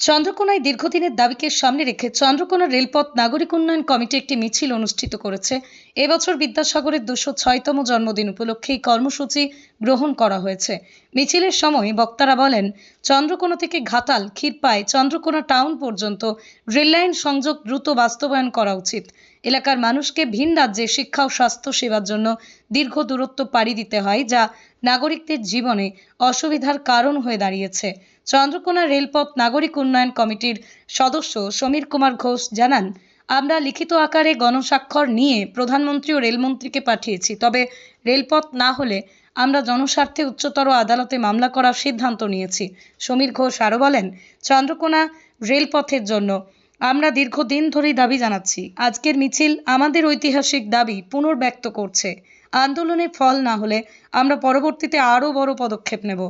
চন্দ্রকোনায় দীর্ঘদিনের দাবিকে সামনে রেখে চন্দ্রকোনা রেলপথ নাগরিক উন্নয়ন কমিটি একটি মিছিল অনুষ্ঠিত করেছে। এবছর বিদ্যাসাগরের দুশো ছয়তম জন্মদিন উপলক্ষে এই কর্মসূচি গ্রহণ করা হয়েছে। মিছিলের সময় বক্তারা বলেন, চন্দ্রকোনা থেকে ঘাটাল ক্ষীরপায় চন্দ্রকোনা টাউন পর্যন্ত রেললাইন সংযোগ দ্রুত বাস্তবায়ন করা উচিত। এলাকার মানুষকে ভিন রাজ্যে শিক্ষা ও স্বাস্থ্য সেবার জন্য দীর্ঘ দূরত্ব পাড়ি দিতে হয়, যা নাগরিকদের জীবনে অসুবিধার কারণ হয়ে দাঁড়িয়েছে। চন্দ্রকোনা রেলপথ নাগরিক উন্নয়ন কমিটির সদস্য সমীর কুমার ঘোষ জানান, আমরা লিখিত আকারে গণস্বাক্ষর নিয়ে প্রধানমন্ত্রী ও রেলমন্ত্রীকে পাঠিয়েছি, তবে রেলপথ না হলে আমরা জনস্বার্থে উচ্চতর আদালতে মামলা করার সিদ্ধান্ত নিয়েছি। সমীর ঘোষ আরও বলেন, চন্দ্রকোনা রেলপথের জন্য আমরা দীর্ঘদিন ধরেই দাবি জানাচ্ছি। আজকের মিছিল আমাদের ঐতিহাসিক দাবি পুনর্ব্যক্ত করছে। আন্দোলনে ফল না হলে আমরা পরবর্তীতে আরও বড় পদক্ষেপ নেব।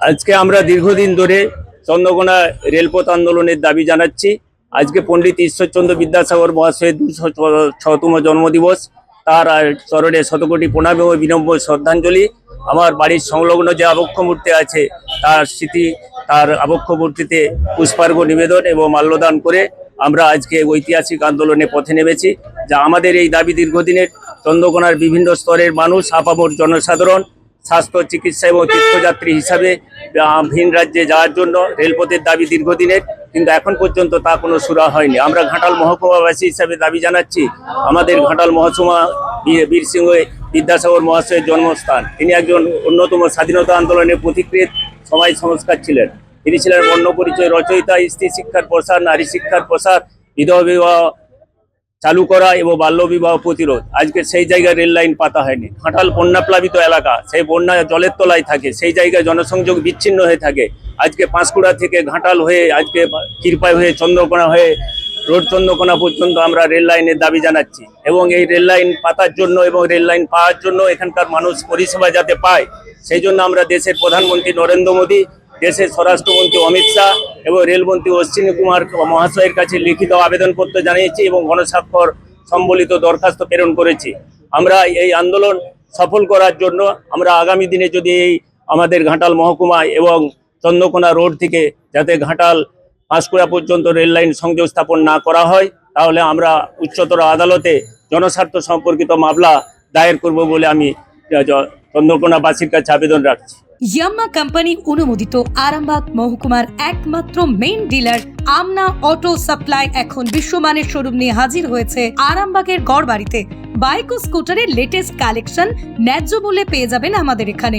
আজকে আমরা দীর্ঘদিন ধরে চন্দ্রকোনা রেলপথ আন্দোলনের দাবি জানাচ্ছি। আজকে পণ্ডিত ঈশ্বরচন্দ্র বিদ্যাসাগর মহাশয়ের দুশো ছতম জন্মদিবস। তার আর চরণে শতকোটি প্রণাম ও বিনম্র শ্রদ্ধাঞ্জলি। আমার বাড়ির সংলগ্ন যে আবক্ষ মূর্তি আছে তার স্মৃতি তার আবক্ষ মূর্তিতে পুষ্পার্ঘ নিবেদন এবং মাল্যদান করে আমরা আজকে ঐতিহাসিক আন্দোলনে পথে নেমেছি, যা আমাদের এই দাবি দীর্ঘদিনের। চন্দ্রকোনার বিভিন্ন স্তরের মানুষ, আপামর জনসাধারণ, স্বাস্থ্য, চিকিৎসা এবং তীর্থযাত্রী হিসাবে ভিন রাজ্যে যাওয়ার জন্য রেলপথের দাবি দীর্ঘদিনের, কিন্তু এখন পর্যন্ত তা কোনো সুরা হয়নি। আমরা ঘাটাল মহকুমাবাসী হিসাবে দাবি জানাচ্ছি, আমাদের ঘাটাল মহকুমা বীর সিংহ বিদ্যাসাগর মহাশয়ের জন্মস্থান। তিনি একজন অন্যতম স্বাধীনতা আন্দোলনের প্রতিকৃত সমাজ সংস্কার ছিলেন। তিনি ছিলেন বর্ণ পরিচয় রচয়িতা, স্ত্রী শিক্ষার প্রসার, নারী শিক্ষার প্রসার, বিধবা বিবাহ চালু করা এবং বাল্যবিবাহ প্রতিরোধ। আজকে সেই জায়গায় রেল লাইন পাতা হয়নি। ঘাটাল বন্যাপ্লাবিত এলাকা, সেই বন্যা জলের তলায় থাকে, সেই জায়গায় জনসংযোগ বিচ্ছিন্ন হয়ে থাকে। আজকে পাঁশকুড়া থেকে ঘাটাল হয়ে, আজকে কিরপাই হয়ে, চন্দ্রকোনা হয়ে রোড চন্দ্রকোনা পর্যন্ত আমরা রেল লাইনের দাবি জানাচ্ছি। এবং এই রেল লাইন পাতার জন্য এবং রেল লাইন পাওয়ার জন্য এখানকার মানুষ পরিষেবা যাতে পায়, সেই জন্য আমরা দেশের প্রধানমন্ত্রী নরেন্দ্র মোদী, দেশের স্বরাষ্ট্রমন্ত্রী অমিত শাহ এবং রেলমন্ত্রী অশ্বিনী কুমার মহাশয়ের কাছে লিখিত আবেদনপত্র জানিয়েছি এবং গণস্বাক্ষর সম্বলিত দরখাস্ত প্রেরণ করেছি। আমরা এই আন্দোলন সফল করার জন্য আমরা আগামী দিনে যদি এই আমাদের ঘাটাল মহকুমায় এবং চন্দ্রকোনা রোড থেকে যাতে ঘাটাল পাঁশকুড়া পর্যন্ত রেল লাইন সংযোগ স্থাপন না করা হয়, তাহলে আমরা উচ্চতর আদালতে জনস্বার্থ সম্পর্কিত মামলা দায়ের করব বলে আমি চন্দ্রকোনাবাসীর কাছে আবেদন রাখছি। ইয়াম্মা কোম্পানি অনুমোদিত আরামবাগ মহকুমার একমাত্র main dealer Amna auto supply এখন বিশ্বমানের শোরুম নিয়ে হাজির হয়েছে আরামবাগের গড়বাড়িতে। বাইক ও স্কুটারের লেটেস্ট কালেকশন ন্যায্য মূল্যে পেয়ে যাবেন আমাদের এখানে।